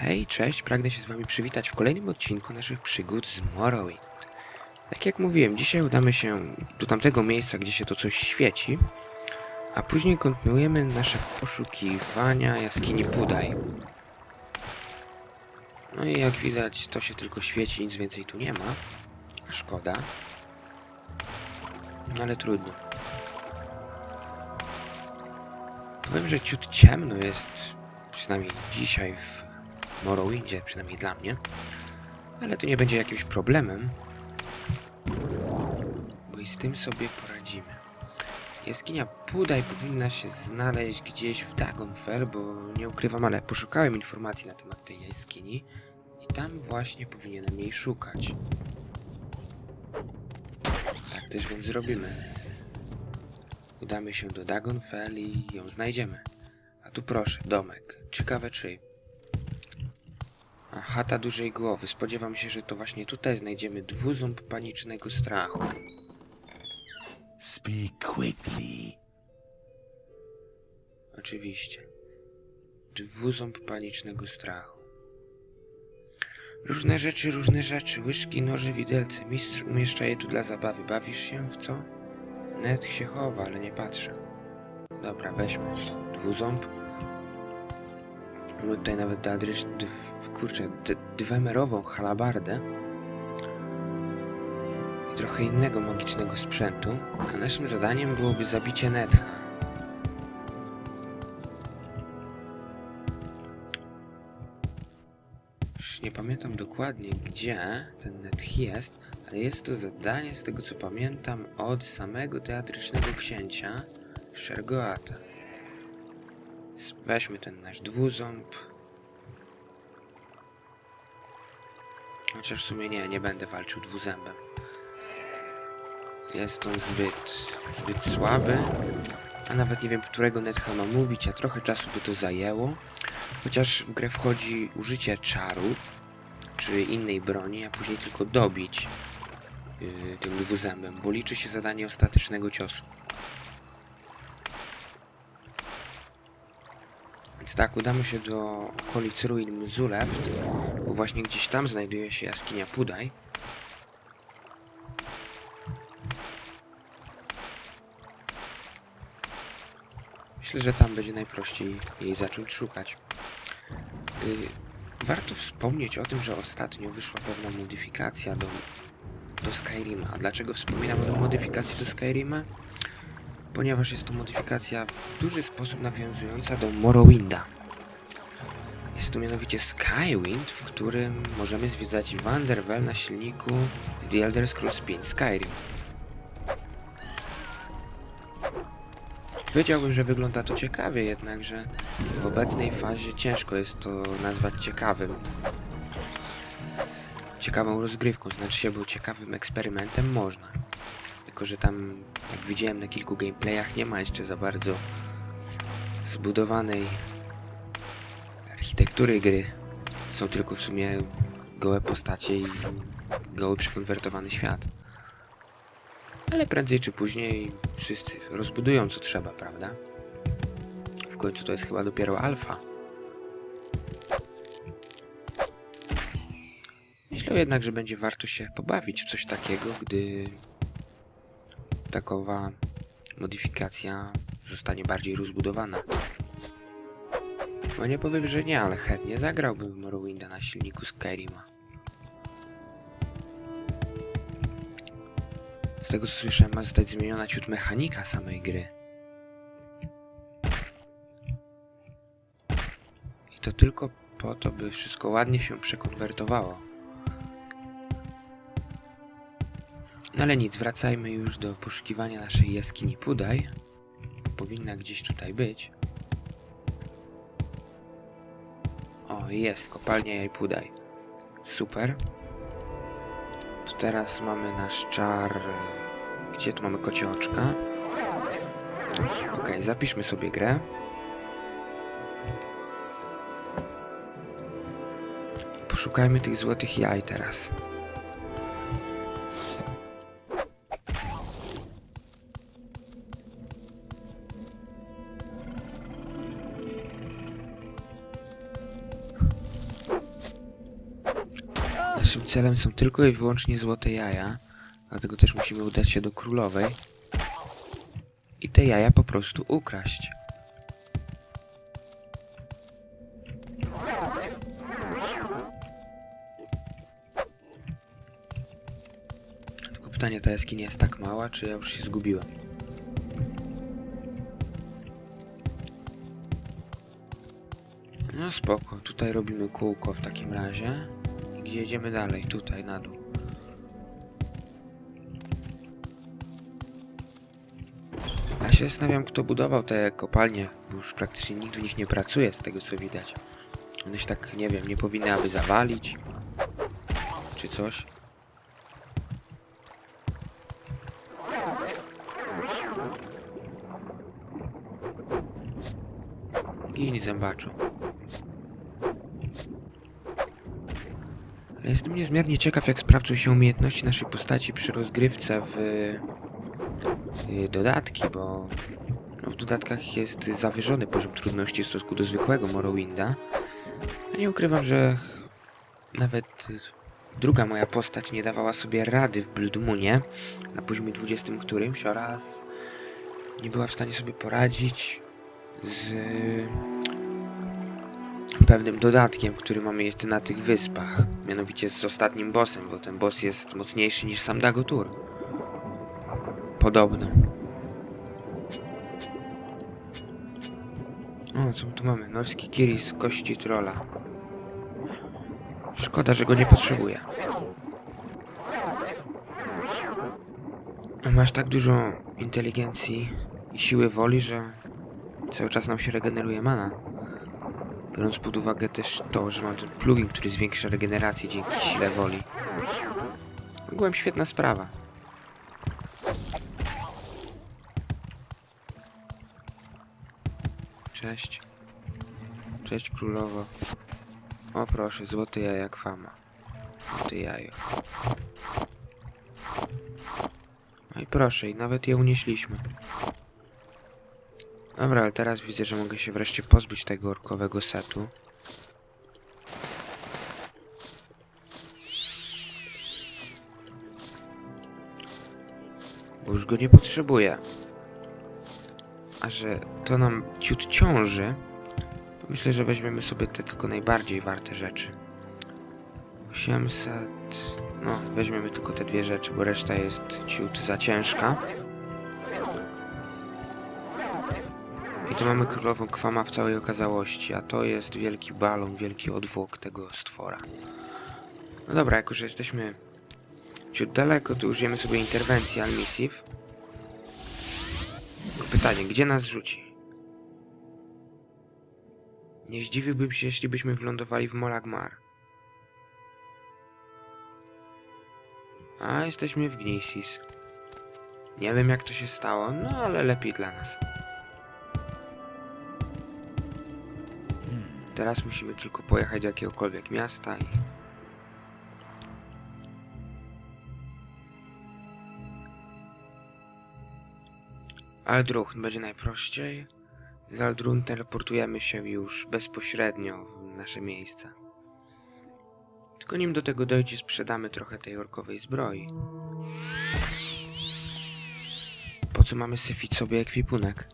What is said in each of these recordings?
Hej, cześć, pragnę się z wami przywitać w kolejnym odcinku naszych przygód z Morrowind. Tak jak mówiłem, dzisiaj udamy się do tamtego miejsca, gdzie się to coś świeci, a później kontynuujemy nasze poszukiwania jaskini Budaj. No i jak widać, to się tylko świeci, nic więcej tu nie ma. Szkoda. No ale trudno. Powiem, że ciut ciemno jest, przynajmniej dzisiaj w Morrowindzie, przynajmniej dla mnie. Ale to nie będzie jakimś problemem, bo i z tym sobie poradzimy. Jaskinia Budaj powinna się znaleźć gdzieś w Dagonfell, bo nie ukrywam, ale poszukałem informacji na temat tej jaskini i tam właśnie powinienem jej szukać. Tak też więc zrobimy. Udamy się do Dagonfell i ją znajdziemy. A tu proszę, domek. Ciekawe czyj. Chata dużej głowy. Spodziewam się, że to właśnie tutaj znajdziemy dwuząb panicznego strachu. Speak quickly. Oczywiście. Dwuząb panicznego strachu. Różne rzeczy, różne rzeczy. Łyżki, noże, widelce. Mistrz umieszcza je tu dla zabawy. Bawisz się w co? Net się chowa, ale nie patrzę. Dobra, weźmy. Dwuząb. Mamy tutaj nawet Dadrysz, dw, kurczę, dwemerową halabardę. I trochę innego magicznego sprzętu. A naszym zadaniem byłoby zabicie Netha. Już nie pamiętam dokładnie, gdzie ten Neth jest, ale jest to zadanie, z tego co pamiętam, od samego teatrycznego księcia Shergoata. S- Weźmy ten nasz dwuząb. Chociaż w sumie nie, nie będę walczył dwuzębem. Jest on zbyt, zbyt słaby, a nawet nie wiem, którego Netha mam ubić, a trochę czasu by to zajęło. Chociaż w grę wchodzi użycie czarów, czy innej broni, a później tylko dobić yy, tym dwuzębem, bo liczy się zadanie ostatecznego ciosu. Więc tak, udamy się do okolic ruin Mzuleft, bo właśnie gdzieś tam znajduje się jaskinia Pudaj. Myślę, że tam będzie najprościej jej zacząć szukać. Yy, warto wspomnieć o tym, że ostatnio wyszła pewna modyfikacja do, do Skyrima. A dlaczego wspominam o modyfikacji do Skyrima? Ponieważ jest to modyfikacja w duży sposób nawiązująca do Morrowinda. Jest to mianowicie Skywind, w którym możemy zwiedzać Vanderwell na silniku The Elder Scrolls 5 Skyrim. Powiedziałbym, że wygląda to ciekawie, jednakże w obecnej fazie ciężko jest to nazwać ciekawym. Ciekawą rozgrywką, znaczy się, bo ciekawym eksperymentem można. Tylko, że tam, jak widziałem na kilku gameplayach, nie ma jeszcze za bardzo zbudowanej architektury gry. Są tylko w sumie gołe postacie i goły przekonwertowany świat. Ale prędzej czy później wszyscy rozbudują co trzeba, prawda? W końcu to jest chyba dopiero alfa. Myślę jednak, że będzie warto się pobawić w coś takiego, gdy takowa modyfikacja zostanie bardziej rozbudowana. No nie powiem, że nie, ale chętnie zagrałbym w Morrowinda na silniku Skyrima. Z tego co słyszałem, ma zostać zmieniona ciut mechanika samej gry. I to tylko po to, by wszystko ładnie się przekonwertowało. No ale nic, wracajmy już do poszukiwania naszej jaskini Pudaj. Powinna gdzieś tutaj być. Jest, kopalnia Jaj Pudaj. Super. To teraz mamy nasz czar. Gdzie tu mamy kocie oczka? Ok, zapiszmy sobie grę. Poszukajmy tych złotych jaj teraz. Celem są tylko i wyłącznie złote jaja, dlatego też musimy udać się do królowej i te jaja po prostu ukraść. Tylko pytanie, ta jaskinia jest tak mała, czy ja już się zgubiłem? No spoko, tutaj robimy kółko w takim razie. Gdzie jedziemy dalej? Tutaj, na dół. Ja się zastanawiam, kto budował te kopalnie, bo już praktycznie nikt w nich nie pracuje, z tego co widać. One się tak, nie wiem, nie powinny aby zawalić. Czy coś. I nie zębaczu. Jestem niezmiernie ciekaw, jak sprawdzą się umiejętności naszej postaci przy rozgrywce w y, dodatki, bo no, w dodatkach jest zawyżony poziom trudności w stosunku do zwykłego Morrowinda. A nie ukrywam, że nawet druga moja postać nie dawała sobie rady w Blood Moonie na poziomie 20 którymś oraz nie była w stanie sobie poradzić z pewnym dodatkiem, który mamy jest na tych wyspach. Mianowicie z ostatnim bossem, bo ten boss jest mocniejszy niż sam Dagotur. Podobno. O, co tu mamy? Norski Kiri z kości trolla. Szkoda, że go nie potrzebuję. Masz tak dużo inteligencji i siły woli, że cały czas nam się regeneruje mana. Biorąc pod uwagę też to, że mam ten plugin, który zwiększa regenerację dzięki sile woli. Ogółem świetna sprawa. Cześć. Cześć królowo. O proszę, złote jaja kwama. Złote jajo. No i proszę, i nawet je unieśliśmy. Dobra, ale teraz widzę, że mogę się wreszcie pozbyć tego orkowego setu. Bo już go nie potrzebuję. A że to nam ciut ciąży, to myślę, że weźmiemy sobie te tylko najbardziej warte rzeczy. 800... No, weźmiemy tylko te dwie rzeczy, bo reszta jest ciut za ciężka. I tu mamy królową kwama w całej okazałości, a to jest wielki balon, wielki odwłok tego stwora. No dobra, jako że jesteśmy ciut daleko, to użyjemy sobie interwencji Almisiv. Pytanie, gdzie nas rzuci? Nie zdziwiłbym się, jeśli byśmy wylądowali w Molagmar. A, jesteśmy w Gnisis. Nie wiem jak to się stało, no ale lepiej dla nas. Teraz musimy tylko pojechać do jakiegokolwiek miasta i... Aldruch będzie najprościej. Z Aldrun teleportujemy się już bezpośrednio w nasze miejsce. Tylko nim do tego dojdzie, sprzedamy trochę tej orkowej zbroi. Po co mamy syfić sobie ekwipunek?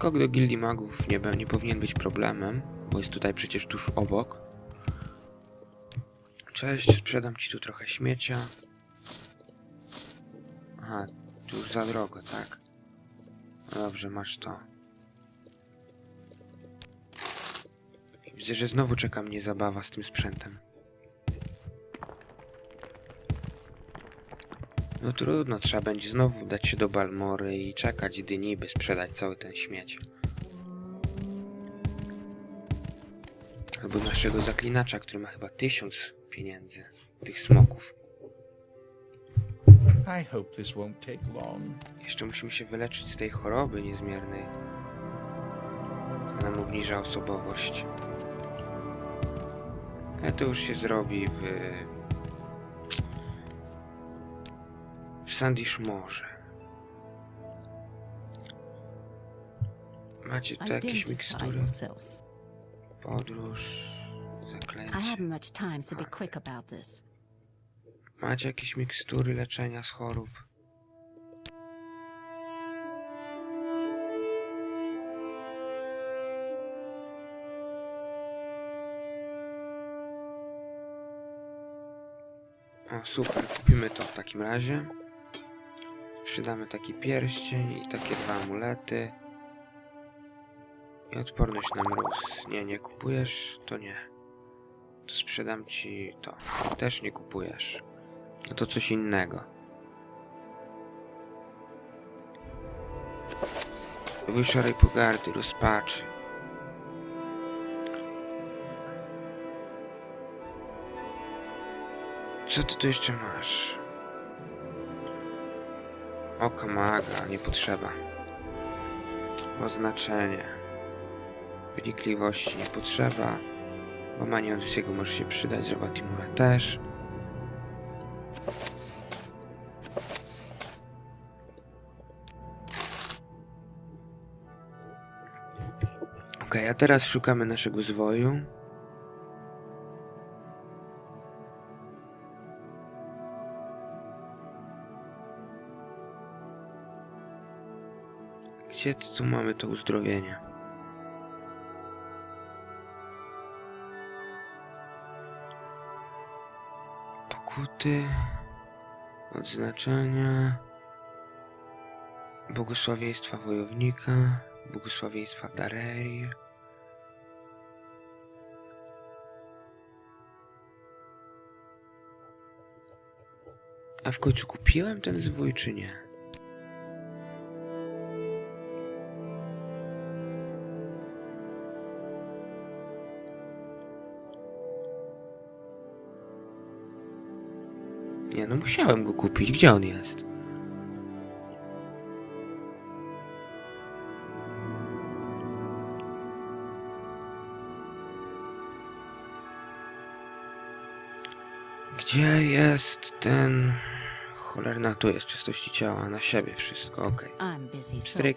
Skok do gildii magów nie, nie powinien być problemem, bo jest tutaj przecież tuż obok. Cześć, sprzedam ci tu trochę śmiecia. Aha, tu za drogo, tak? Dobrze, masz to. Widzę, że znowu czeka mnie zabawa z tym sprzętem. No trudno, trzeba będzie znowu dać się do Balmory i czekać dni, by sprzedać cały ten śmieć. Albo naszego zaklinacza, który ma chyba tysiąc pieniędzy, tych smoków. I hope this won't take long. Jeszcze musimy się wyleczyć z tej choroby niezmiernej. Ona nam obniża osobowość. Ale to już się zrobi w... Sandish Morze. Macie tu jakieś mikstury? Podróż, zaklęcie. this. Macie jakieś mikstury leczenia z chorób? O, super, kupimy to w takim razie. Sprzedamy taki pierścień i takie dwa amulety. I odporność na mróz. Nie, nie kupujesz? To nie. To sprzedam ci to. Też nie kupujesz. No to coś innego. Wyszorej pogardy, rozpaczy. Co ty tu jeszcze masz? Oko maga, nie potrzeba. Oznaczenie. Wynikliwości nie potrzeba. Łamanie Odyssego może się przydać, żaba Timura też. Okej, a teraz szukamy naszego zwoju. Gdzie tu mamy to uzdrowienie? Pokuty, odznaczenia, błogosławieństwa wojownika, błogosławieństwa Darerii. A w końcu kupiłem ten zwój, czy nie? Nie, no musiałem go kupić. Gdzie on jest? Gdzie jest ten... Cholerna, tu jest czystości ciała, na siebie wszystko, okej. So Stryk.